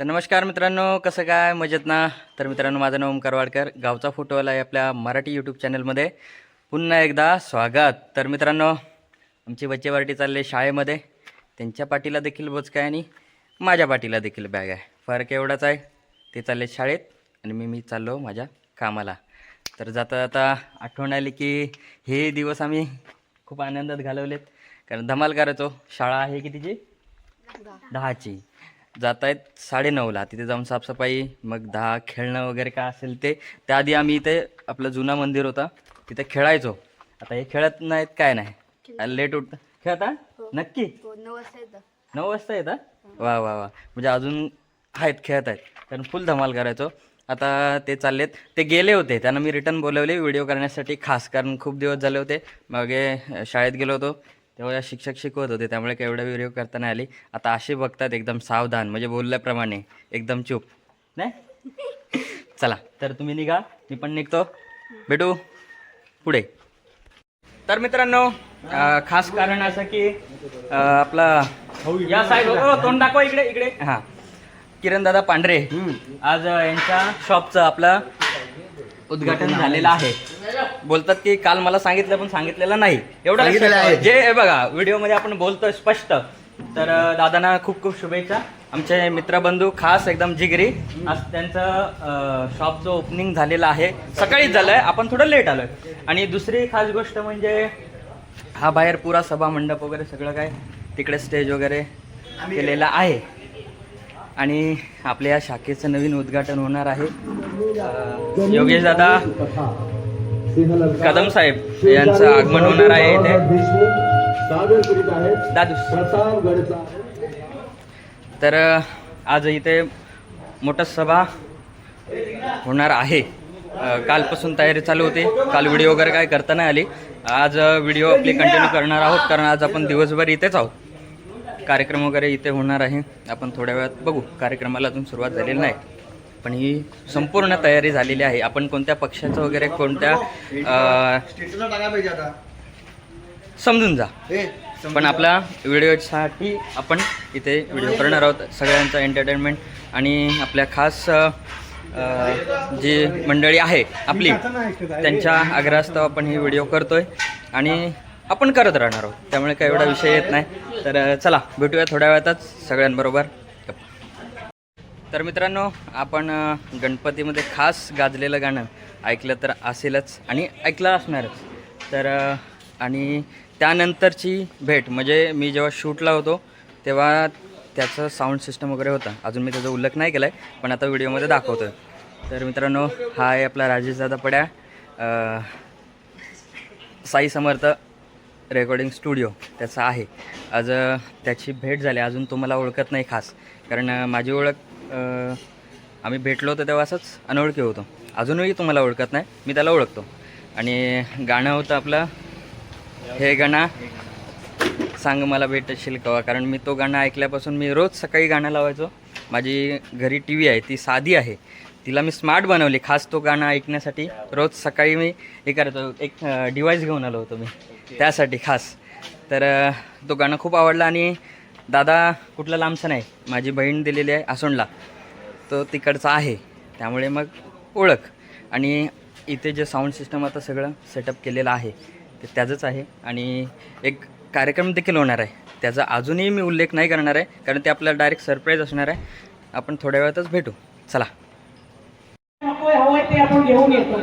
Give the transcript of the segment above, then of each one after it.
तर नमस्कार मित्रांनो कसं काय? मजेत ना? तर मित्रांनो माझं नाव ओमकार वाडकर. गावचा फोटोवाला आहे आपल्या मराठी यूट्यूब चॅनलमध्ये पुन्हा एकदा स्वागत. तर मित्रांनो आमची बच्चे पार्टी चालली शाळेमध्ये. त्यांच्या पाठीला देखील बोचका आहे आणि माझ्या पाठीला देखील बॅग आहे. फरक एवढाच आहे. ते चालले शाळेत आणि मी मी चाललो माझ्या कामाला. तर जाता जाता आठवण आली की हे दिवस आम्ही खूप आनंदात घालवलेत. कारण धमाल करायचो. शाळा आहे की तिची? दहाची. जात आहेत साडेनऊला. तिथे जाऊन साफसफाई मग दहा खेळणं वगैरे काय असेल ते. त्याआधी आम्ही इथे आपलं जुना मंदिर होता तिथे खेळायचो. आता हे खेळत नाहीत काय नाही. लेट उठत खेळता नक्की? नऊ वाजता येतं. नऊ वाजता येतात वा वा वा. म्हणजे अजून आहेत खेळत आहेत. कारण फुल धमाल करायचो. आता ते चाललेत. ते गेले होते. त्यांना मी रिटर्न बोलवले व्हिडिओ करण्यासाठी. खास कारण खूप दिवस झाले होते. मागे शाळेत गेलो होतो. तेव्हा शिक्षक शिकवत होते त्यामुळे काही एवढा व्हिडिओ करता नाही आली. आता असे बघतात एकदम सावधान म्हणजे बोलल्याप्रमाणे एकदम चूप. नाही? चला तर तुम्ही निघा मी पण निघतो. भेटू पुढे. तर मित्रांनो खास कारण असं की आपला या साईड तोंड दाखवा इकडे इकडे. हा. किरण दादा पांढरे आज यांच्या शॉपचं आपलं उद्घाटन झालेलं आहे. बोलतात की काल मला सांगितलं पण सांगितलेलं नाही. एवढं लक्षात ठेवा. जे हे बघा व्हिडिओमध्ये आपण बोलतोय स्पष्ट. तर अ, दादांना खूप खूप शुभेच्छा. आमचे मित्रबंधू खास एकदम जिगरी. आज त्यांचं शॉपचं ओपनिंग झालेलं आहे. सकाळीच झालंय. आपण थोडं लेट आलोय. आणि दुसरी खास गोष्ट म्हणजे हा बाहेर पुरा सभा मंडप वगैरे सगळं काय तिकडे स्टेज वगैरे केलेला आहे. आणि आपल्या या शाखेचं नवीन उद्घाटन होणार आहे. योगेश दादा कदम साहेब यांचं आगमन होणार आहे इथे. दादू. तर आज इथे मोठा सभा होणार आहे. कालपासून तयारी चालू होती. काल व्हिडिओ वगैरे काय करता नाही आली. आज व्हिडिओ आपली कंटिन्यू करणार आहोत. कारण आज आपण दिवसभर इथेच आहोत. कार्यक्रम वगैरे इथे होणार आहे. आपण थोड्या वेळात बघू. कार्यक्रमाला अजून सुरुवात झालेली नाही. पण ही संपूर्ण तयारी झालेली आहे. आपण कोणत्या पक्षाचं वगैरे कोणत्या समजून जा. पण आपल्या व्हिडिओसाठी आपण इथे व्हिडिओ करणार आहोत. सगळ्यांचं एंटरटेनमेंट आणि आपल्या खास जी मंडळी आहे आपली त्यांच्या आग्रहास्तव आपण ही व्हिडिओ करतोय आणि आपण करत राहणार आहोत. त्यामुळे काही एवढा विषय येत नाही. तर चला भेटूया थोड्या वेळातच सगळ्यांबरोबर. तर मित्रांनो आपण गणपतीमध्ये खास गाजलेलं गाणं ऐकलं तर असेलच आणि ऐकलं असणारच. तर आणि त्यानंतरची भेट म्हणजे मी जेव्हा शूटला होतो तेव्हा त्याचं साऊंड सिस्टम वगैरे होता. अजून मी त्याचा उल्लेख नाही केला आहे पण आता व्हिडिओमध्ये दाखवतो तर मित्रांनो हा आहे आपला राजेशदादा पड्या साई समर्थ रेकॉर्डिंग स्टुडिओ त्याचा आहे. आज त्याची भेट झाली. अजून तुम्हाला ओळखत नाही खास कारण माझी ओळख आम्ही भेटलो होतो तेव्हा असंच अनोळखी होतो. अजूनही तुम्हाला ओळखत नाही मी त्याला ओळखतो. आणि गाणं होतं आपलं हे गाणं. सांग मला भेटशील कवा? कारण मी तो गाणं ऐकल्यापासून मी रोज सकाळी गाणं लावायचो. माझी घरी टी व्ही आहे ती साधी आहे. तिला मी स्मार्ट बनवली खास तो गाणं ऐकण्यासाठी. रोज सकाळी मी हे करतो एक डिवाईस घेऊन आलो होतो मी. त्यासाठी खास. तर तो गाणं खूप आवडला आणि दादा कुठलं लांबसा नाही. माझी बहीण दिलेली आहे आसोंडला तो तिकडचा आहे. त्यामुळे मग ओळख. आणि इथे जे साऊंड सिस्टम आता सगळं सेटअप केलेलं आहे ते त्याचंच आहे. आणि एक कार्यक्रम देखील होणार आहे. त्याचा अजूनही मी उल्लेख नाही करणार आहे कारण ते आपल्याला डायरेक्ट सरप्राईज असणार आहे. आपण थोड्या वेळातच भेटू. चला. हवंय ते आपण घेऊन येतो.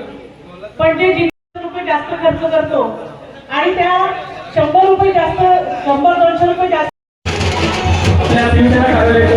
पण जे रुपये जास्त खर्च करतो आणि त्या शंभर रुपये जास्त शंभर दोनशे रुपये जास्त आपल्या शिवसेना कार्यालयाचं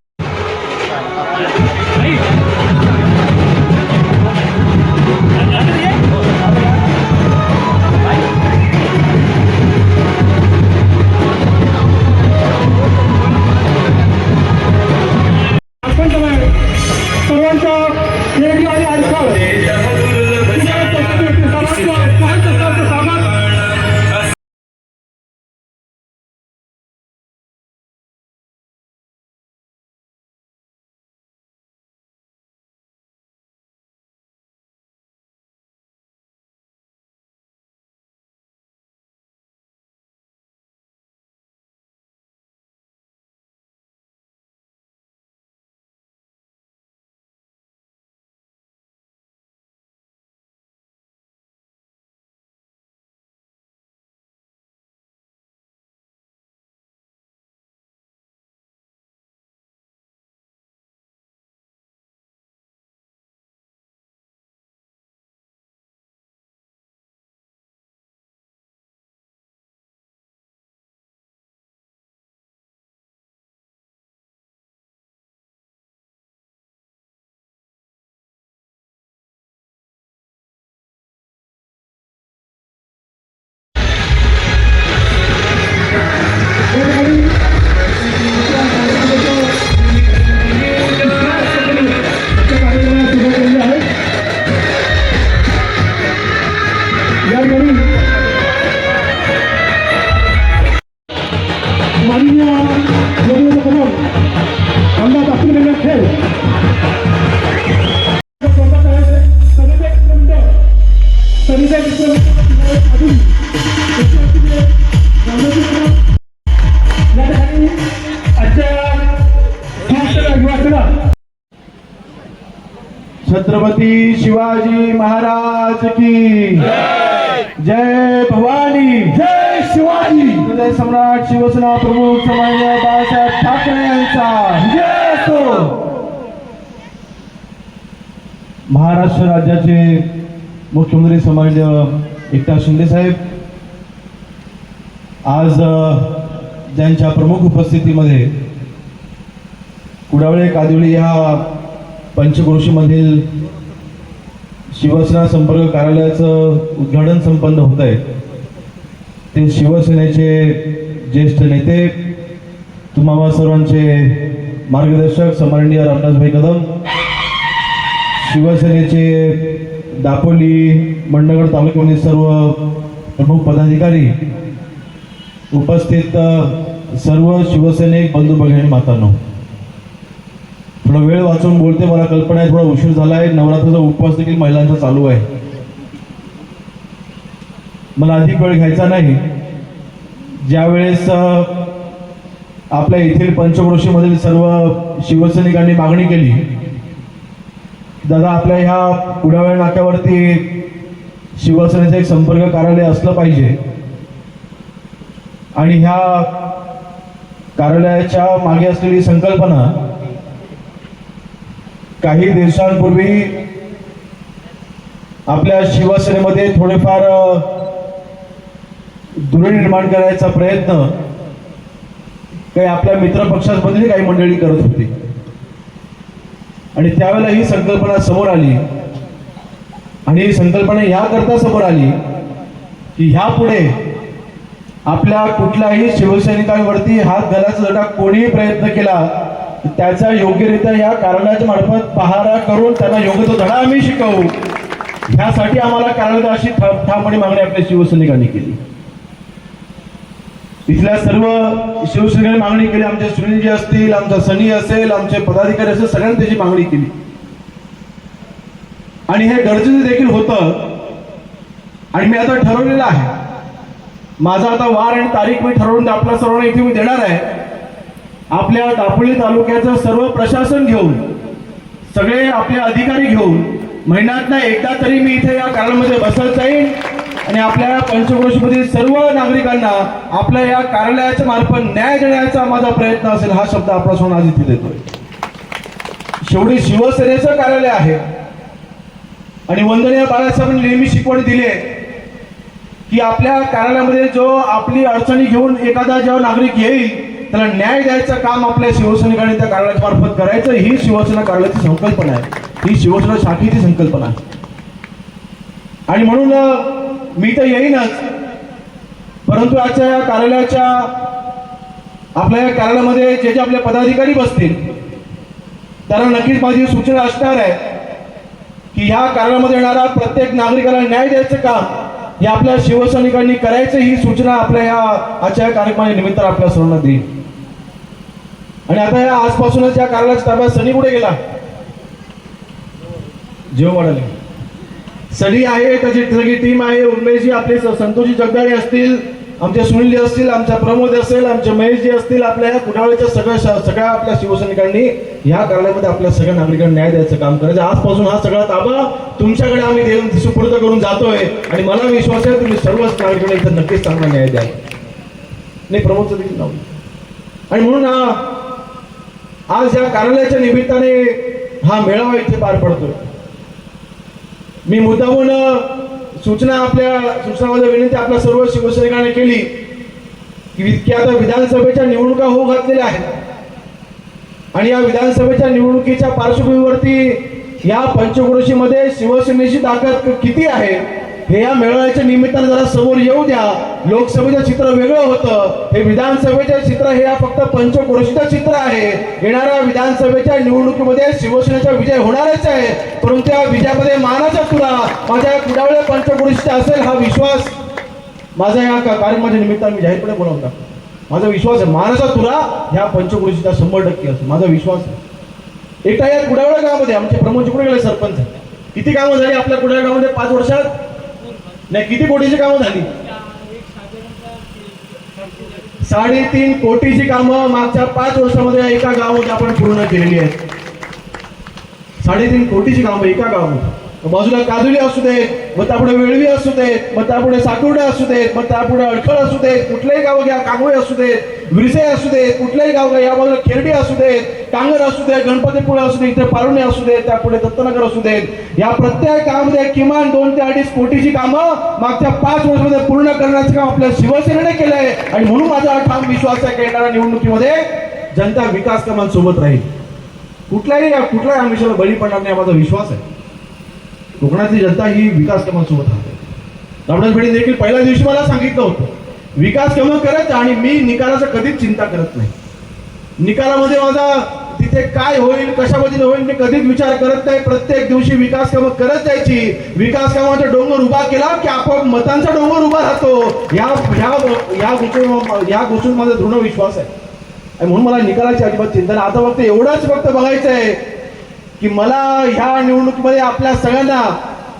शिवसेना प्रमुख समान्य बाळासाहेब ठाकरे यांचा. महाराष्ट्र राज्याचे मुख्यमंत्री समाज एकनाथ शिंदे साहेब. आज ज्यांच्या प्रमुख उपस्थितीमध्ये कुडावळे कादिवळी या पंचक्रोशीमधील शिवसेना संपर्क कार्यालयाचं उद्घाटन संपन्न होत आहे ते शिवसेनेचे ज्येष्ठ नेते तुम्हाला सर्वांचे मार्गदर्शक समरणीय रामदासभाई कदम शिवसेनेचे दापोली मंडगड तालुक्यामध्ये सर्व प्रमुख पदाधिकारी उपस्थित सर्व शिवसैनिक बंधू भगिनी मातांनो. थोडा वेळ वाचून बोलते मला कल्पना आहे थोडा उशीर झाला आहे नवरात्राचा उपवास देखील महिलांचा चालू आहे. मला अधिक वेळ घ्यायचा नाही. ज्यावेळेस अ, आपल्या येथील पंचक्रोशीमधील सर्व शिवसैनिकांनी मागणी केली दादा आपल्या ह्या कुडावेळ नाक्यावरती शिवसेनेचं एक संपर्क कार्यालय असलं पाहिजे. आणि ह्या कार्यालयाच्या मागे असलेली संकल्पना काही दिवसांपूर्वी आपल्या शिवसेनेमध्ये थोडेफार अ, करायचा प्रयत्न काही आपल्या मित्रपक्षांमधली काही मंडळी करत होती. आणि त्यावेळेला ही संकल्पना समोर आली. आणि ही संकल्पना याकरता समोर आली की ह्या पुढे आपल्या कुठल्याही शिवसैनिकांवरती हात घालायचा जर कोणीही प्रयत्न केला त्याचा योग्यरित्या या कारणाच्या मार्फत पहारा करून त्यांना योग्य तो धडा आम्ही शिकवू. ह्यासाठी आम्हाला कार्यालयात अशी ठामपणे मागणी आपल्या शिवसैनिकांनी केली. इथल्या सर्व शिवसेनेने मागणी केली आमचे सुनीलजी असतील आमचा सनी असेल आमचे पदाधिकारी असेल सगळ्यांनी त्याची मागणी केली. आणि हे गरजेचं देखील होतं. आणि मी आता ठरवलेलं आहे. माझा आता वार आणि तारीख मी ठरवून आपल्या सर्वांना इथे मी देणार आहे. आपल्या दापोली तालुक्याचं सर्व प्रशासन घेऊन सगळे आपले अधिकारी घेऊन महिन्यातनं एकदा तरी मी इथे या कारणामध्ये बसत जाईन. आणि आपल्या पंचक्रोशीमधील सर्व नागरिकांना आपल्या या कार्यालयाच्या मार्फत न्याय देण्याचा माझा प्रयत्न असेल हा शब्द आपल्यासमोर आज इथे देतोय. शेवटी शिवसेनेचं कार्यालय आहे. आणि वंदनीय बाळासाहेबांनी नेहमी शिकवण दिली आहे की आपल्या कार्यालयामध्ये जो आपली अडचणी घेऊन एखादा जेव्हा नागरिक येईल त्याला न्याय द्यायचं काम आपल्या शिवसैनिकांनी त्या कार्यालयाच्या मार्फत करायचं ही शिवसेना कार्यालयाची संकल्पना आहे. ही शिवसेना शाखेची संकल्पना आहे. आणि म्हणून मी तर येईनच. परंतु आजच्या या कार्यालयाच्या आपल्या या कार्यालयामध्ये जे जे आपले पदाधिकारी बसतील त्यांना नक्कीच माझी सूचना असणार आहे की ह्या कार्यालयामध्ये येणारा प्रत्येक नागरिकाला न्याय द्यायचं काम हे आपल्या शिवसैनिकांनी करायचं ही सूचना आपल्या या आजच्या या कार्यक्रमाच्या निमित्त आपल्या सर्वांना देईल आणि आता या आजपासूनच या कार्यालयाच्या ताब्यात सनी कुठे गेला जेव वाढले सडी आहे त्याची सगळी टीम आहे. उर्मेशजी आपले संतोषी संतोषजी जगदाळे असतील आमचे सुनीलजी असतील आमचा प्रमोद असेल आमचे महेशजी असतील आपल्या या कुडाळच्या सगळ्या सगळ्या आपल्या शिवसैनिकांनी या कार्यालयामध्ये आपल्या सगळ्या नागरिकांना न्याय द्यायचं काम करायचं. आजपासून हा सगळा ताबा तुमच्याकडे आम्ही देऊन सुपूर्द करून जातोय. आणि मला विश्वास आहे तुम्ही सर्वच नागरिकांना इथं नक्कीच चांगला न्याय द्याल. नाही प्रमोदचं देखील नाव आणि म्हणून आज या कार्यालयाच्या निमित्ताने हा मेळावा इथे पार पडतोय. मी मुद्दाहून सूचना आपल्या सूचनामध्ये विनंती आपल्या सर्व शिवसैनिकांनी केली की आता विधानसभेच्या निवडणुका होऊ घातलेल्या आहेत. आणि या विधानसभेच्या निवडणुकीच्या पार्श्वभूमीवरती या पंचक्रोशीमध्ये शिवसेनेची ताकद किती आहे? हे या मेळाव्याच्या निमित्तानं जरा समोर येऊ द्या. लोकसभेचं चित्र वेगळं होतं. हे विधानसभेचे चित्र हे या फक्त पंचक्रोशीचं चित्र आहे. येणाऱ्या विधानसभेच्या निवडणुकीमध्ये शिवसेनेचा विजय होणारच आहे. परंतु या विजयामध्ये मानाचा तुला. माझ्या कुडावळ्या पंचक्रोशीचा असेल हा विश्वास. माझा या का- कार्यक्रमाच्या निमित्तानं मी जाहीरपणे बोलावून टाकतो. माझा विश्वास आहे मानाचा तुला ह्या पंचक्रोशीचा शंभर टक्के असेल. माझा विश्वास आहे. एकटा या कुडावळ्या गावामध्ये आमचे प्रमोद कुठे गेले सरपंच किती कामं झाली आपल्या कुडाळ गावामध्ये? पाच वर्षात? नाही किती कोटीची कामं झाली? साडेतीन कोटीची कामं मागच्या पाच वर्षामध्ये एका गावामध्ये आपण पूर्ण केलेली आहेत. साडेतीन कोटीची कामं एका गावामध्ये. बाजूला काजुली असू देत मग त्यापुढे वेळवी असू देत मग त्यापुढे साकुर्डे असू देत मग त्यापुढे अडखळ असू देत कुठलंही गाव घ्या कांगोळे असू देत विरसे असू देत कुठलंही गाव घ्या या बाजूला खेरडी असू देत कांगर असू देत गणपतीपुळे असू दे इथे पारुणे असू देत त्यापुढे दत्तनगर असू देत या प्रत्येक गावामध्ये किमान दोन ते अडीच कोटीची कामं मागच्या पाच वर्षामध्ये पूर्ण करण्याचं काम आपल्या शिवसेनेने केलंय आणि म्हणून माझा ठाम विश्वास आहे की येणाऱ्या निवडणुकीमध्ये जनता विकास कामांसोबत राहील कुठल्याही कुठल्याही आमिषाला बळी पडणार नाही माझा विश्वास आहे कोकणातली जनता ही विकास कामासोबत राहते. रामदास भेडे देखील पहिल्या दिवशी मला सांगितलं होतं विकास कामं करत आणि मी निकालाचं कधीच चिंता करत नाही. निकालामध्ये माझा तिथे काय होईल कशा पद्धतीने होईल मी कधीच विचार करत नाही. प्रत्येक दिवशी विकास कामं करत जायची. विकास कामाचा डोंगर उभा केला की आपोआप मतांचा डोंगर उभा राहतो. या ह्या या गोष्टी या गोष्टीवर माझा दृढ विश्वास आहे. आणि म्हणून मला निकालाची अजिबात चिंता नाही. आता फक्त एवढंच फक्त बघायचं आहे की मला ह्या निवडणुकीमध्ये आपल्या सगळ्यांना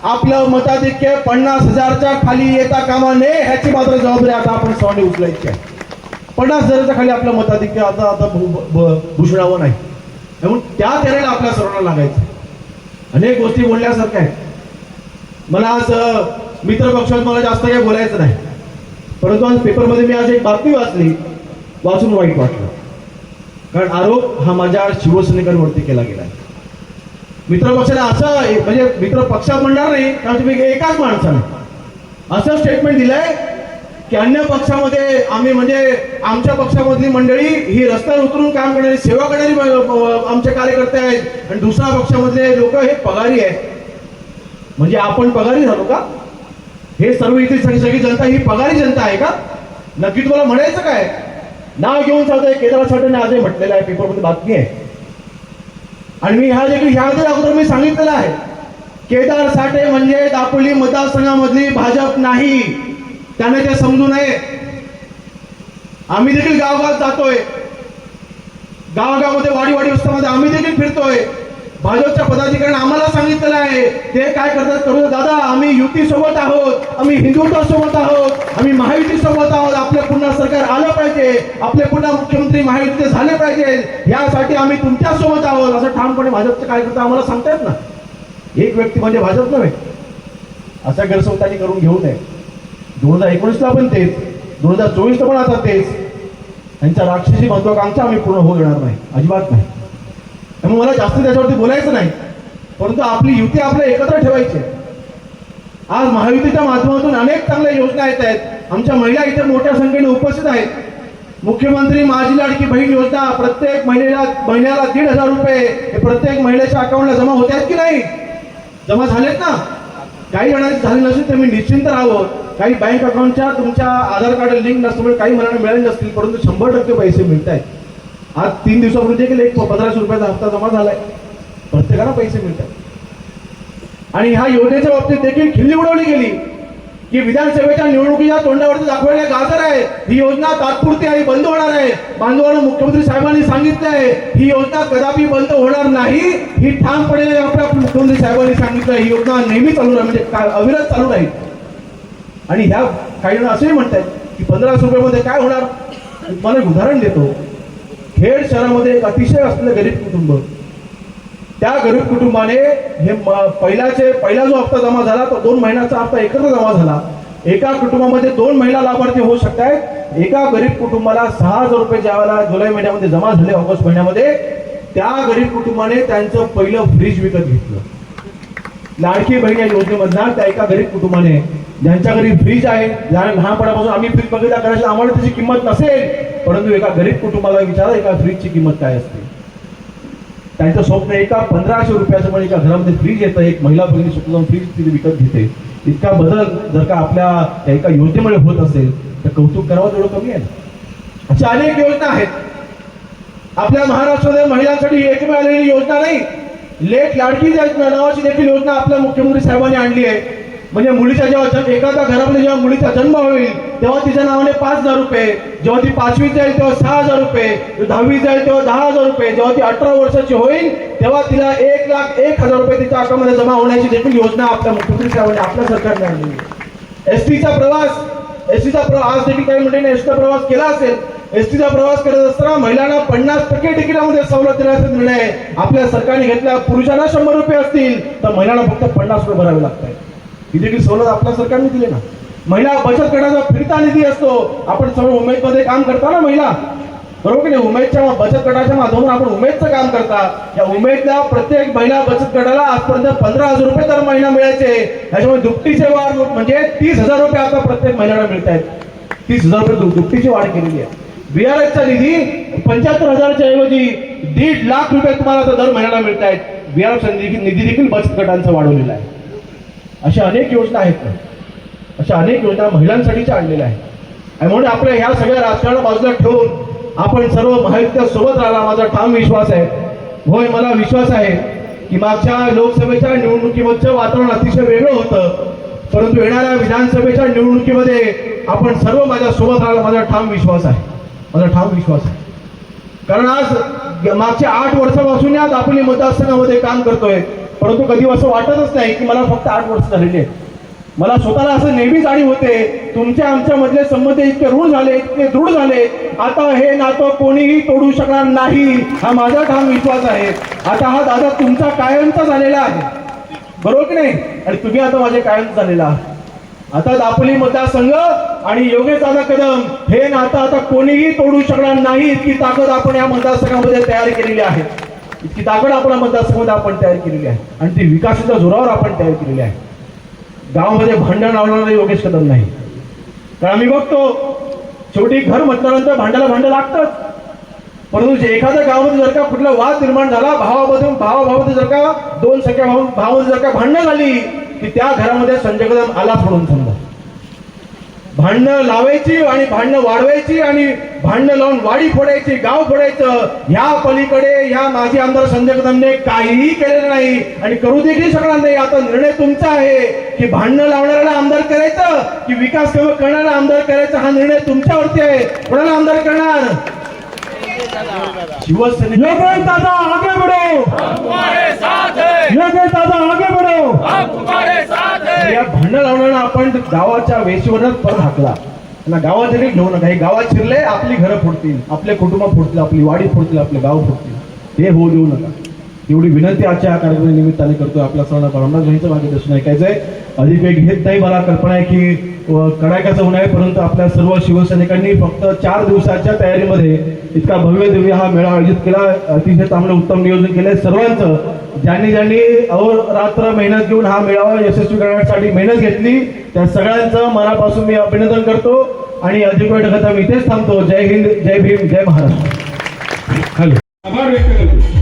आपलं मताधिक्य पन्नास हजारच्या खाली येता कामा नये ह्याची मात्र जबाबदारी आता आपण सर्वांनी उचलायची आहे. पन्नास हजाराच्या खाली आपलं मताधिक्य आता आता भूषणावं नाही. म्हणून त्या तऱ्हेला आपल्या सर्वांना लागायचं. अनेक गोष्टी बोलण्यासारख्या आहेत. मला आज मित्रपक्षात मला जास्त काही बोलायचं नाही. परंतु आज पेपरमध्ये मी आज एक बातमी वाचली. वाचून वाईट वाटलं. कारण आरोप हा माझ्या शिवसैनिकांवरती केला गेला आहे. मित्रपक्षाने असं म्हणजे मित्र पक्ष म्हणणार नाही कारण तुम्ही एकाच माणसानं. असं स्टेटमेंट दिलंय की अन्य पक्षामध्ये आम्ही म्हणजे आमच्या पक्षामधली मंडळी ही रस्त्यावर उतरून काम करणारी सेवा करणारी आमचे कार्यकर्ते आहेत. आणि दुसऱ्या पक्षामधले लोक हे पगारी आहेत. म्हणजे आपण पगारी झालो का? हे सर्व इथे सगळी सगळी जनता ही पगारी जनता आहे का? नक्की तुम्हाला म्हणायचं काय? नाव घेऊन चालतंय केदार साठे आज म्हटलेलं आहे पेपरमध्ये बातमी आहे. आणि मी ह्या देखील ह्या जर अगोदर मी सांगितलेलं आहे. केदार साठे म्हणजे दापोली मतदारसंघामधली भाजप नाही. त्याने ते समजू नये. आम्ही देखील गावगावात जातोय. गावागावामध्ये वाडी वाडी उत्सवामध्ये आम्ही देखील फिरतोय. भाजपच्या पदाधिकाऱ्यांनी आम्हाला सांगितलेलं आहे. ते काय करतात करू? दादा आम्ही युती सोबत आहोत. आम्ही हिंदुत्वा सोबत आहोत. आम्ही महायुती सोबत आहोत. आपले पुन्हा सरकार आलं पाहिजे. आपले पुन्हा मुख्यमंत्री महायुतीचे झाले पाहिजे. यासाठी आम्ही तुमच्यासोबत आहोत. असं ठामपणे भाजपचे कार्यकर्ते आम्हाला सांगतायत ना. एक व्यक्ती म्हणजे भाजप नव्हे. असा गैरसमतानी करून घेऊ नये. दोन हजार एकोणीसला पण तेच. दोन हजार चोवीसला पण आता तेच. त्यांच्या राक्षसी महत्वाकांक्षा आम्ही पूर्ण होऊ देणार नाही. अजिबात नाही. त्यामुळे मला जास्त त्याच्यावरती बोलायचं नाही. परंतु आपली युती आपल्या एकत्र ठेवायची आज महायुतीच्या माध्यमातून अनेक चांगल्या योजना येत आहेत. आमच्या महिला इथे मोठ्या संख्येने उपस्थित आहेत. मुख्यमंत्री माझी लाडकी बहीण योजना प्रत्येक महिलेला महिन्याला दीड हजार रुपये हे प्रत्येक महिलेच्या अकाउंटला जमा होत आहेत की नाही? जमा झालेत ना? काही जणांचे झाले नसेल तर मी निश्चिंत राहावं. काही बँक अकाउंटच्या तुमच्या आधार कार्ड लिंक नसल्यामुळे काही मनाने मिळाले नसतील परंतु शंभर टक्के पैसे मिळत आहेत आज तीन दिवसापूर्वी देखील एक पंधराशे रुपयाचा हप्ता जमा झालाय. प्रत्येकाला पैसे मिळतात. आणि ह्या योजनेच्या बाबतीत देखील खिल्ली उडवली गेली की विधानसभेच्या निवडणुकीच्या तोंडावरती दाखवलेल्या गाजर आहे ही योजना तात्पुरती आहे बंद होणार आहे. बांधवांना मुख्यमंत्री साहेबांनी सांगितलं आहे ही योजना कदापि बंद होणार नाही. ही ठामपणे आपल्या मुख्यमंत्री साहेबांनी सांगितलं ही योजना नेहमी चालू राहील म्हणजे अविरत चालू राहील. आणि ह्या काही जण असंही म्हणतात की पंधराशे रुपयामध्ये काय होणार? मला एक उदाहरण देतो. खेड शहरामध्ये एक अतिशय असलेलं गरीब कुटुंब. त्या गरीब कुटुंबाने हे पहिल्याचे पहिला जो हप्ता जमा झाला तो दोन महिन्याचा हप्ता एकत्र जमा झाला. एका कुटुंबामध्ये दोन महिला लाभार्थी होऊ शकत आहेत एका गरीब कुटुंबाला सहा हजार रुपये ज्यावेळेला जुलै महिन्यामध्ये जमा झाले ऑगस्ट महिन्यामध्ये त्या गरीब कुटुंबाने त्यांचं पहिलं फ्रीज विकत घेतलं. लाडकी बहीण या योजनेमधला त्या एका गरीब कुटुंबाने ज्यांच्या घरी फ्रीज आहे ज्या लहानपणापासून आम्ही फ्रीज बघितला करायची आम्हाला त्याची किंमत नसेल परंतु एका गरीब कुटुंबाला विचारा एका फ्रीजची किंमत काय असते? त्यांचं स्वप्न एका पंधराशे रुपयाचं पण एका घरामध्ये फ्रीज येतं. एक महिला भगिनी स्वतः फ्रीज तिथे विकत घेते. इतका बदल जर का आपल्या एका योजनेमुळे होत असेल तर कौतुक करावं तेवढं कमी आहे अशा अनेक योजना आहेत. आपल्या महाराष्ट्रामध्ये महिलांसाठी एकमेव आलेली योजना नाही. लेट लाडकी ज्या नावाची देखील योजना आपल्या मुख्यमंत्री साहेबांनी आणली आहे. म्हणजे मुलीच्या जेव्हा जन्म एखाद्या घरामध्ये जेव्हा मुलीचा जन्म होईल तेव्हा तिच्या नावाने पाच हजार रुपये जेव्हा ती पाचवी जाईल तेव्हा सहा हजार रुपये दहावी जाईल तेव्हा दहा हजार रुपये जेव्हा ती अठरा वर्षाची होईल तेव्हा तिला एक लाख एक हजार रुपये तिच्या अकाउंटमध्ये जमा होण्याची देखील योजना आपल्या मुख्यमंत्री साहेबांनी आपल्या सरकारने आणली. एस टीचा प्रवास एस टीचा प्रवास आज देखील काही मंडळीने एसटीचा प्रवास केला असेल एसटीचा प्रवास करत असताना महिलांना पन्नास टक्के तिकिटामध्ये सवलत देण्याचा निर्णय आपल्या सरकारने घेतला. पुरुषांना शंभर रुपये असतील तर महिलांना फक्त पन्नास रुपये भरावे लागतात. ही देखील सवलत आपल्या सरकारने दिली ना महिला बचत गटाचा फिरता निधी असतो. आपण सर्व उमेदमध्ये काम करता ना महिला? बरोबर की नाही? उमेदच्या बचत गटाच्या माध्यमातून आपण उमेदचं काम करता. या उमेदला प्रत्येक महिला बचत गटाला आजपर्यंत पंधरा हजार रुपये दर महिना मिळायचे. त्याच्यामुळे दुपटीचे वाढ म्हणजे तीस हजार रुपये आता प्रत्येक महिन्याला मिळत आहेत तीस हजार रुपये दुपटीची वाढ केलेली आहे. बीआरएसचा निधी पंच्याहत्तर हजारच्या ऐवजी दीड लाख रुपये तुम्हाला आता दर महिन्याला मिळत आहेत बीआरएफचा निधी निधी देखील बचत गटांचा वाढवलेला आहे. अशा अनेक योजना आहेत. अशा अनेक योजना महिलांसाठीच्या आणलेल्या आहेत. आणि म्हणून आपल्या ह्या सगळ्या राजकारण बाजूला ठेवून आपण सर्व महायुत्या सोबत राहिला माझा ठाम विश्वास आहे. होय मला विश्वास आहे की मागच्या लोकसभेच्या निवडणुकीमधचं वातावरण अतिशय वेगळं होतं. परंतु येणाऱ्या विधानसभेच्या निवडणुकीमध्ये आपण सर्व माझ्या सोबत राहिला माझा ठाम विश्वास आहे. माझा ठाम विश्वास आहे. कारण आज मागच्या आठ वर्षापासून आज आपण मतदारसंघामध्ये काम करतोय. परंतु कधी असं वाटतच नाही की मला फक्त आठ वर्ष झालेली आहेत. मला स्वतःला असं नेहमी जाणीव होते तुमच्या आमच्यामधले संबंध इतके रूढ झाले इतके दृढ झाले आता हे नातं कोणीही तोडू शकणार नाही हा माझा ठाम विश्वास आहे. आता हा दादा तुमचा कायमचा झालेला आहे. बरोबर की नाही? आणि तुम्ही आता माझे कायम झालेला आहात. आता दापोली मतदारसंघ आणि योगेश दादा कदम हे नातं आता कोणीही तोडू शकणार नाही इतकी ताकद आपण या मतदारसंघामध्ये तयार केलेली आहे. इतकी ताकद आपण मतदारसंघामध्ये आपण तयार केलेली आहे. आणि ती विकासाच्या जोरावर आपण तयार केलेली आहे. गावामध्ये भांडण लावणारा योगेश कदम नाही. कारण आम्ही बघतो शेवटी घर म्हटल्यानंतर भांड्याला भांडं लागतंच परंतु जे एखाद्या गावामध्ये जर का कुठला वाद निर्माण झाला भावामधून भावाभावामध्ये जर का दोन सख्या भावामध्ये जर का भांडणं झाली की त्या घरामध्ये संजय कदम आला सोडून समजा. भांडणं लावायची आणि भांडणं वाढवायची आणि भांडणं लावून वाडी फोडायची गाव फोडायचं ह्या पलीकडे ह्या माजी आमदार संजय कदमने काहीही केलेलं नाही. आणि करू देखील शकणार नाही. आता निर्णय तुमचा आहे की भांडणं लावणाऱ्याला आमदार करायचं की विकास कामं करणारा आमदार करायचा हा निर्णय तुमच्यावरती आहे. कोणाला आमदार करणार? योगेश दादा आगे बढ़ो। तुम्हारे साथ योगेश दादा आगे बढ़ो। हम साथ या भांडण लावणारा आपण गावाच्या वेशीवरच परत हाकला. त्यांना गावात जरी घेऊ नका हे गावात शिरले आपली घरं फुटतील आपले कुटुंब फुटतील आपली वाडी फुटतील आपले गाव फुटतील हे होऊ देऊ नका. एवढी विनंती आजच्या कार्यक्रमानिमित्ताने करतोय निमित्ताने करतो आपल्या सर्वांना रामदास भाईंचं मार्गदर्शन ऐकायचं आहे अधिक वेग घेत नाही मला कल्पना आहे की कडाक्याचं ऊन आहे परंतु आपल्या सर्व शिवसैनिकांनी फक्त चार दिवसाच्या तयारीमध्ये इतका भव्य दिव्य हा मेळा आयोजित केला. अतिशय चांगलं उत्तम नियोजन केलंय. सर्वांचं ज्यांनी ज्यांनी अहोरात्र मेहनत घेऊन हा मेळावा यशस्वी करण्यासाठी मेहनत घेतली त्या सगळ्यांचं मनापासून मी अभिनंदन करतो आणि अधिक वेळ मी इथेच थांबतो. जय हिंद जय भीम जय महाराष्ट्र. हॅलो. आभार व्यक्त करतो.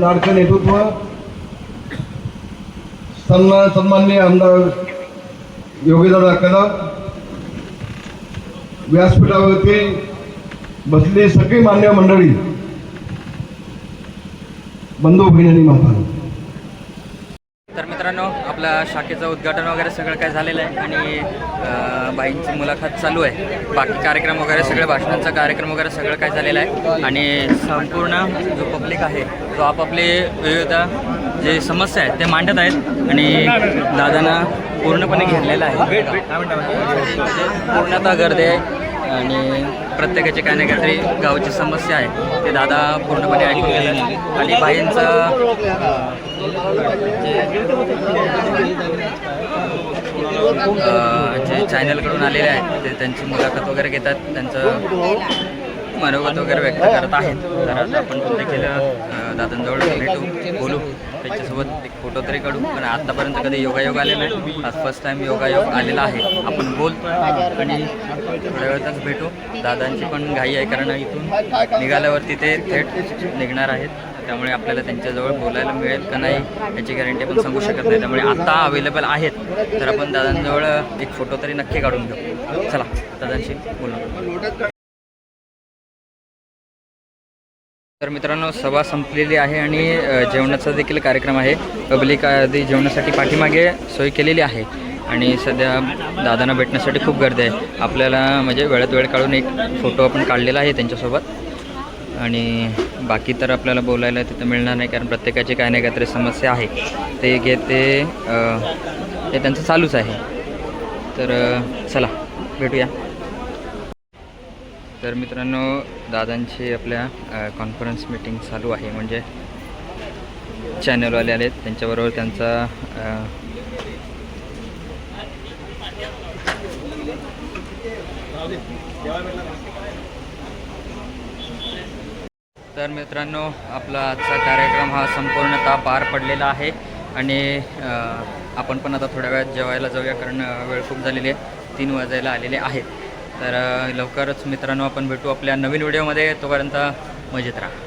लाडकं नेतृत्व सन्मान सन्माननीय आमदार योगीदादा कदम व्यासपीठावरती बसलेली सगळी मान्य मंडळी बंधू भगिनी माता तर मित्रांनो आपल्या शाखेचं उद्घाटन वगैरे सगळं काय झालेलं आहे आणि बाईंची मुलाखत चालू आहे. बाकी कार्यक्रम वगैरे सगळे भाषणांचा कार्यक्रम वगैरे सगळं काय झालेलं आहे. आणि संपूर्ण जो पब्लिक आहे तो आपापले विविध जे समस्या आहेत ते मांडत आहेत आणि दादांना पूर्णपणे घेरलेलं आहे. पूर्णतः गर्दी आहे आणि प्रत्येकाची काही ना काहीतरी गावची समस्या आहे. ते दादा पूर्णपणे ऐकून घेतात. आणि बाईंचं जे चॅनलकडून आलेले आहेत ते त्यांची मुलाखत वगैरे घेतात. त्यांचं मनोगत वगैरे व्यक्त करत आहेत. तर आपण प्रत्येकाला देखील दादांजवळ भेटू. बोलू. त्यांच्यासोबत एक फोटो तरी काढू. पण आत्तापर्यंत कधी योगायोग आलेला नाही. आज फर्स्ट टाईम योगायोग आलेला आहे. आपण बोलतो आणि थोड्या वेळातच भेटू. दादांची पण घाई आहे कारण इथून निघाल्यावरती ते थेट निघणार आहेत. त्यामुळे आपल्याला त्यांच्याजवळ बोलायला मिळेल का नाही याची गॅरंटी आपण सांगू शकत नाही. त्यामुळे आता अवेलेबल आहेत. तर आपण दादांजवळ एक फोटो तरी नक्की काढून घेऊ. चला दादांशी बोलू. तर मित्रांनो सभा संपलेली आहे आणि जेवणाचा देखील कार्यक्रम आहे. पब्लिक आधी जेवणासाठी पाठीमागे सोय केलेली आहे. आणि सध्या दादांना भेटण्यासाठी खूप गर्दी आहे. आपल्याला म्हणजे वेळात वेळ काढून एक फोटो आपण काढलेला आहे त्यांच्यासोबत. आणि बाकी तर आपल्याला बोलायला तिथं मिळणार नाही कारण प्रत्येकाची काही ना काहीतरी समस्या आहे. ते घेते ते त्यांचं चालूच आहे. तर चला भेटूया. तर मित्रांनो दादांची आपल्या कॉन्फरन्स मीटिंग चालू आहे. म्हणजे चॅनलवाले आहेत त्यांच्याबरोबर त्यांचा तर मित्रांनो आपला आजचा कार्यक्रम हा संपूर्णतः पार पडलेला आहे. आणि आपण पण आता थोड्या वेळात जेवायला जाऊया कारण वेळ खूप झालेली आहे. तीन वाजायला आलेले आहेत. तर लवकरच मित्रांनो आपण भेटू आपल्या नवीन व्हिडिओमध्ये. तोपर्यंत मजेत राहा.